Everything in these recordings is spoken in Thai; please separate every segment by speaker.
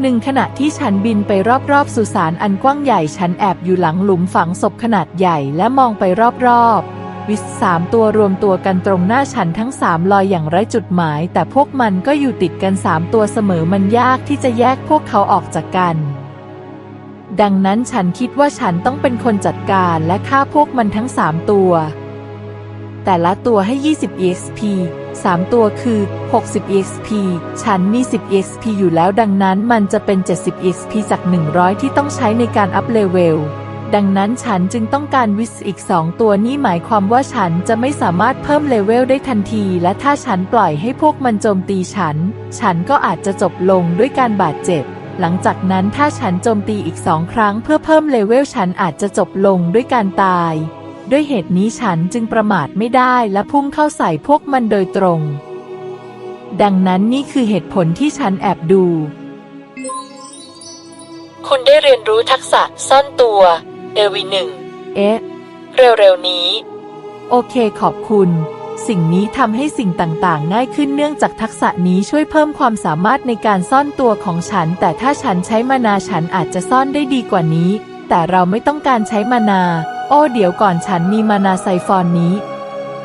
Speaker 1: หนึ่งขณะที่ฉันบินไปรอบๆสุสานอันกว้างใหญ่ฉันแอบอยู่หลังหลุมฝังศพขนาดใหญ่และมองไปรอบๆ วิสสามตัวรวมตัวกันตรงหน้าฉันทั้งสามลอยอย่างไร้จุดหมาย แต่พวกมันก็อยู่ติดกันสามตัวเสมอมันยากที่จะแยกพวกเขาออกจากกัน ดังนั้นฉันคิดว่าฉันต้องเป็นคนจัดการและฆ่าพวกมันทั้งสามตัว แต่ละตัวให้ 20 EXP 3 ตัวคือ 60 EXP ฉันมี 10 EXP อยู่แล้วดังนั้นมันจะเป็น 70 EXP จาก 100 ที่ต้องใช้ในการอัพเลเวล ดังนั้นฉันจึงต้องการวิสอีก 2 ตัวนี่หมายความว่าฉันจะไม่สามารถเพิ่มเลเวลได้ทันที และถ้าฉันปล่อยให้พวกมันโจมตีฉัน ฉันก็อาจจะจบลงด้วยการบาดเจ็บหลังจากนั้นถ้าฉันโจมตีอีกสองครั้งเพื่อเพิ่มเลเวลฉันอาจจะจบลงด้วยการตาย ด้วยเหตุนี้ฉันจึงประมาทไม่ได้และพุ่งเข้าใส่พวกมันโดยตรง ดังนั้นนี่คือเหตุผลที่ฉันแอบดู คุณได้เรียนรู้ทักษะซ่อนตัวเอวีหนึ่งเอ๊ะเร็วๆนี้ โอเคขอบคุณ สิ่งนี้ทำให้สิ่งต่างๆ ง่ายขึ้นเนื่องจากทักษะนี้ช่วยเพิ่มความสามารถในการซ่อนตัวของฉัน แต่ถ้าฉันใช้มานาฉันอาจจะซ่อนได้ดีกว่านี้ แต่เราไม่ต้องการใช้มานา โอ้เดี๋ยวก่อนฉันมีมานาไซฟอนนี้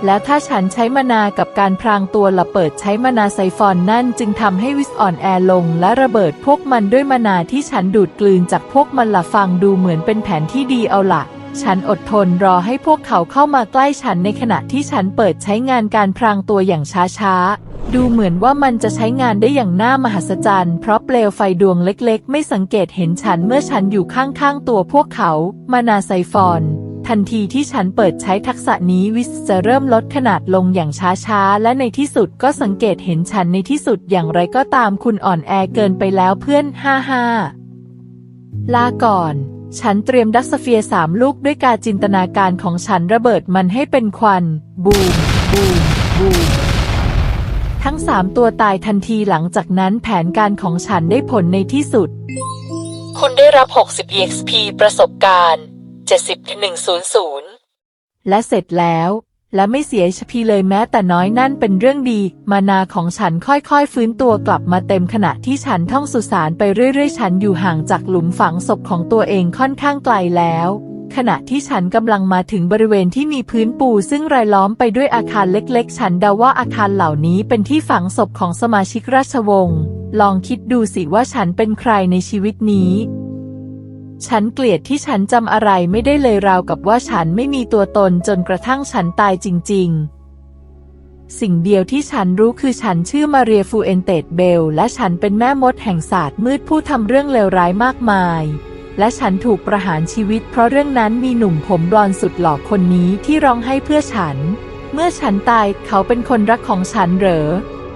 Speaker 1: แล้วถ้าฉันใช้มานากับการพรางตัวละเปิดใช้มานาไซฟอนนั่นจึงทำให้วิสอ่อนแอลงและระเบิดพวกมันด้วยมานาที่ฉันดูดกลืนจากพวกมันละฟังดูเหมือนเป็นแผนที่ดีเอาละฉันอดทนรอให้พวกเขาเข้ามาใกล้ฉันในขณะที่ฉันเปิดใช้งานการพรางตัวอย่างช้าๆ ดูเหมือนว่ามันจะใช้งานได้อย่างน่ามหัศจรรย์ เพราะเปลวไฟดวงเล็กๆ ไม่สังเกตเห็นฉันเมื่อฉันอยู่ข้างๆตัวพวกเขา มานาไซฟอน ทันทีที่ฉันเปิดใช้ทักษะนี้วิสจะเริ่มลดขนาดลงอย่างช้าๆ และในที่สุดก็สังเกตเห็นฉันในที่สุดอย่างไรก็ตามคุณอ่อนแอเกินไปแล้วเพื่อนฮ่าฮ่าลาก่อนฉันเตรียมดัสเฟียร์สามลูกด้วยการจินตนาการของฉันระเบิดมันให้เป็นควัน บูม บูม บูม ทั้งสามตัวตายทันทีหลังจากนั้นแผนการของฉันได้ผลในที่สุด คุณได้รับ 60 EXP ประสบการณ์ 70-100และเสร็จแล้ว และไม่เสียชพีเลยแม้แต่น้อยนั่นเป็นเรื่องดี มานาของฉันค่อยๆ ฟื้นตัวกลับมาเต็มขณะที่ฉันท่องสุสานไปเรื่อยๆ ฉันอยู่ห่างจากหลุมฝังศพของตัวเองค่อนข้างไกลแล้วขณะที่ฉันกำลังมาถึงบริเวณที่มีพื้นปูซึ่งรายล้อมไปด้วยอาคารเล็กๆ ฉันเดาว่าอาคารเหล่านี้เป็นที่ฝังศพของสมาชิกราชวงศ์ ลองคิดดูสิว่าฉันเป็นใครในชีวิตนี้ ฉันเกลียดที่ฉันจำอะไรไม่ได้เลยราวกับว่าฉันไม่มีตัวตนจนกระทั่งฉันตายจริง ๆสิ่งเดียวที่ฉันรู้คือฉันชื่อมาเรียฟูเอนเตตเบล และฉันเป็นแม่มดแห่งศาสตร์มืดผู้ทำเรื่องเลวร้ายมากมาย และฉันถูกประหารชีวิต เพราะเรื่องนั้นมีหนุ่มผมบลอนสุดหล่อคนนี้ที่ร้องให้เพื่อฉัน เมื่อฉันตายเขาเป็นคนรักของฉันเหรอ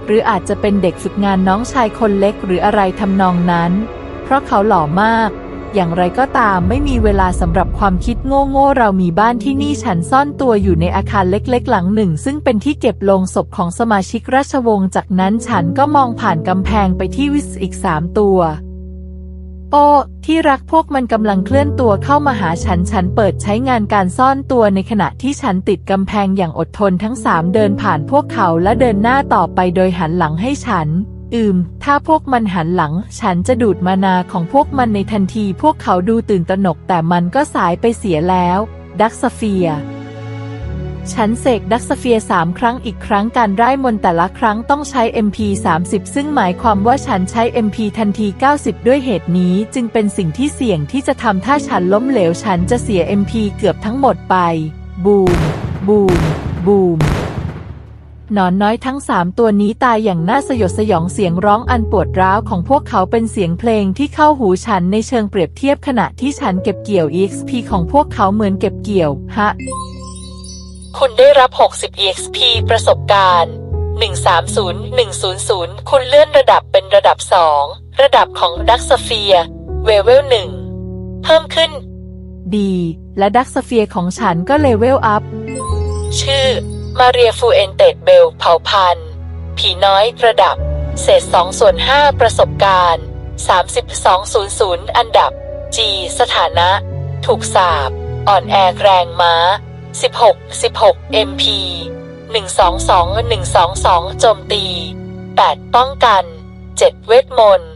Speaker 1: หรืออาจจะเป็นเด็กฝึกงานน้องชายคนเล็กหรืออะไรทำนองนั้น เพราะเขาหล่อมาก อย่างไรก็ตามไม่มีเวลาสำหรับความคิดโง่ๆเรามีบ้านที่นี่ฉันซ่อนตัวอยู่ในอาคารเล็กๆ หลังหนึ่ง ซึ่งเป็นที่เก็บโลงศพของสมาชิกราชวงศ์จากนั้นฉันก็มองผ่านกำแพงไปที่วิสอีกสามตัว โอ้ที่รักพวกมันกำลังเคลื่อนตัวเข้ามาหาฉันฉันเปิดใช้งานการซ่อนตัวในขณะที่ฉันติดกำแพงอย่างอดทนทั้งสามเดินผ่านพวกเขาและเดินหน้าต่อไปโดยหันหลังให้ฉัน อืม ถ้าพวกมันหันหลัง ฉันจะดูดมานาของพวกมันในทันที พวกเขาดูตื่นตระหนกแต่มันก็สายไปเสียแล้ว ดักสเฟีย ฉันเสกดักสเฟียสามครั้งอีกครั้งการไร้มนแต่ละครั้งต้องใช้ MP 30 ซึ่งหมายความว่าฉันใช้ MP ทันที 90 ด้วยเหตุนี้จึงเป็นสิ่งที่เสี่ยงที่จะทำถ้าฉันล้มเหลว ฉันจะเสีย MP เกือบทั้งหมดไป บูม บูม บูม หนอนน้อยทั้งสามตัวนี้ตายอย่างน่าสยดสยองเสียงร้องอันปวดร้าวของพวกเขาเป็นเสียงเพลงที่เข้าหูฉันในเชิงเปรียบเทียบขณะที่ฉันเก็บเกี่ยว EXP ของพวกเขาเหมือนเก็บเกี่ยว ฮะ คุณได้รับ 60 EXP ประสบการณ์ 130-100 คุณเลื่อนระดับเป็นระดับ 2 ระดับของดักสเฟียเวเวล1เพิ่มขึ้น ดี และดักสเฟียของฉันก็เลเวลอัพ ชื่อ มาเรียฟูเอนเตตเบลเผาพันธุ์ผีน้อยระดับ เศษ2ส่วน5ประสบการณ์ 3200 อันดับ G สถานะ ถูกสาบ อ่อนแอแรงม้า 16 16 MP 122 122 โจมตี 8 ป้องกัน 7 เวทมนต์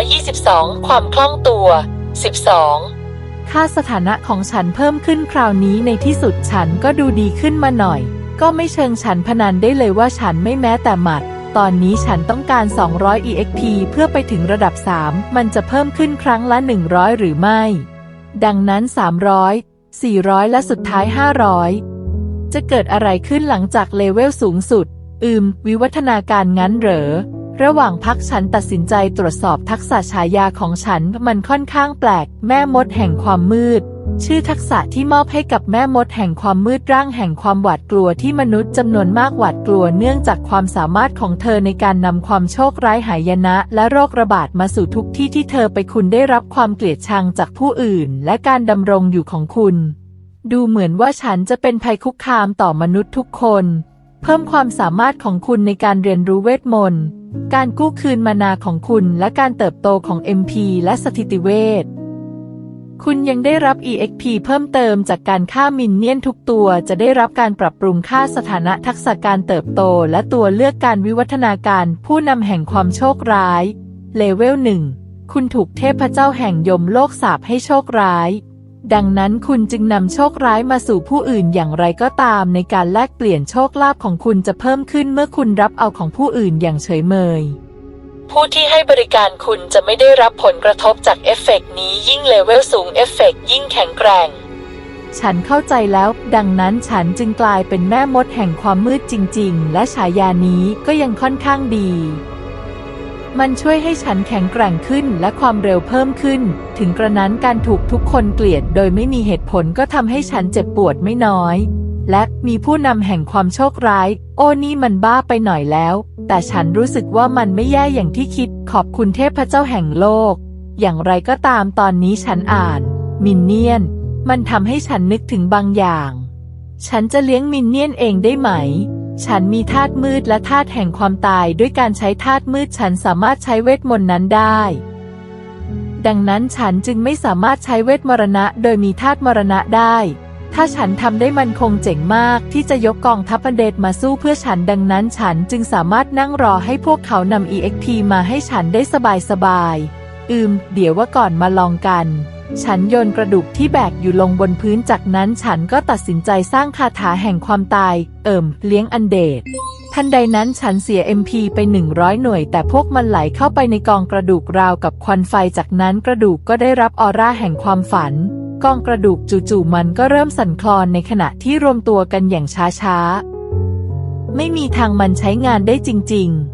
Speaker 1: 122 ความคล่องตัว 12 ค่าสถานะของฉันเพิ่มขึ้นคราวนี้ในที่สุดฉันก็ดูดีขึ้นมาหน่อย ก็ไม่เชิงฉันพนันได้เลยว่าฉันไม่แม้แต่หมัด ตอนนี้ฉันต้องการ 200 EXP เพื่อไปถึงระดับ 3 มันจะเพิ่มขึ้นครั้งละ 100 หรือไม่ ดังนั้น 300 400 และสุดท้าย 500 จะเกิดอะไรขึ้นหลังจากเลเวลสูงสุด อืม วิวัฒนาการงั้นเหรอ ระหว่างพักฉันตัดสินใจตรวจสอบทักษะฉายาของฉันมันค่อนข้างแปลก แม่มดแห่งความมืด ชื่อทักษะที่มอบให้กับแม่มดแห่งความมืดร่างแห่งความหวาดกลัวที่มนุษย์จำนวนมากหวาดกลัวเนื่องจากความสามารถของเธอในการนำความโชคร้ายหายนะ และโรคระบาดมาสู่ทุกที่ที่เธอไปคุณได้รับความเกลียดชังจากผู้อื่น และการดำรงอยู่ของคุณ ดูเหมือนว่าฉันจะเป็นภัยคุกคามต่อมนุษย์ทุกคน เพิ่มความสามารถของคุณในการเรียนรู้เวทมนต์ การกู้คืนมานาของคุณและการเติบโตของ MP และสถิติเวท คุณยังได้รับ EXP เพิ่มเติมจากการฆ่ามินเนี่ยนทุกตัวจะได้รับการปรับปรุงค่าสถานะทักษะการเติบโตและตัวเลือกการวิวัฒนาการผู้นำแห่งความโชคร้าย เลเวลหนึ่ง คุณถูกเทพเจ้าแห่งยมโลกสาปให้โชคร้าย ดังนั้นคุณจึงนำโชคร้ายมาสู่ผู้อื่นอย่างไรก็ตามในการแลกเปลี่ยนโชคลาภของคุณจะเพิ่มขึ้นเมื่อคุณรับเอาของผู้อื่นอย่างเฉยเมย ผู้ที่ให้บริการคุณจะไม่ได้รับผลกระทบจากเอฟเฟกต์นี้ยิ่งเลเวลสูงเอฟเฟกต์ยิ่งแข็งแกร่ง ฉันเข้าใจแล้ว ดังนั้นฉันจึงกลายเป็นแม่มดแห่งความมืดจริง ๆ และฉายานี้ก็ยังค่อนข้างดี มันช่วยให้ฉันแข็งแกร่งขึ้นและความเร็วเพิ่มขึ้น ถึงกระนั้นการถูกทุกคนเกลียดโดยไม่มีเหตุผลก็ทำให้ฉันเจ็บปวดไม่น้อย และมีผู้นำแห่งความโชคร้าย โอ้นี่มันบ้าไปหน่อยแล้ว แต่ฉันรู้สึกว่ามันไม่แย่อย่างที่คิด ขอบคุณเทพเจ้าแห่งโลก อย่างไรก็ตามตอนนี้ฉันอ่าน มินเนี่ยน มันทำให้ฉันนึกถึงบางอย่าง ฉันจะเลี้ยงมินเนี่ยนเองได้ไหม ฉันมีธาตุมืดและธาตุแห่งความตายด้วยการใช้ธาตุมืดฉันสามารถใช้เวทมนต์นั้นได้ดังนั้นฉันจึงไม่สามารถใช้เวทมรณะโดยมีธาตุมรณะได้ ถ้าฉันทำได้มันคงเจ๋งมากที่จะยกกองทัพอันเดดมาสู้เพื่อฉันดังนั้นฉันจึงสามารถนั่งรอให้พวกเขานำ EXP มาให้ฉันได้สบายๆ อืม เดี๋ยวว่าก่อนมาลองกันฉันโยนกระดูกที่แบกอยู่ลงบนพื้นจากนั้นฉันก็ตัดสินใจสร้างคาถาแห่งความตาย เอิ่ม เลี้ยงอันเดดทันใดนั้นฉันเสีย MP ไป 100 หน่วย แต่พวกมันไหลเข้าไปในกองกระดูกราวกับควันไฟจากนั้นกระดูกก็ได้รับออร่าแห่งความฝัน กองกระดูกจู่ๆมันก็เริ่มสั่นคลอนในขณะที่รวมตัวกันอย่างช้าๆ ไม่มีทางมันใช้งานได้จริง ๆ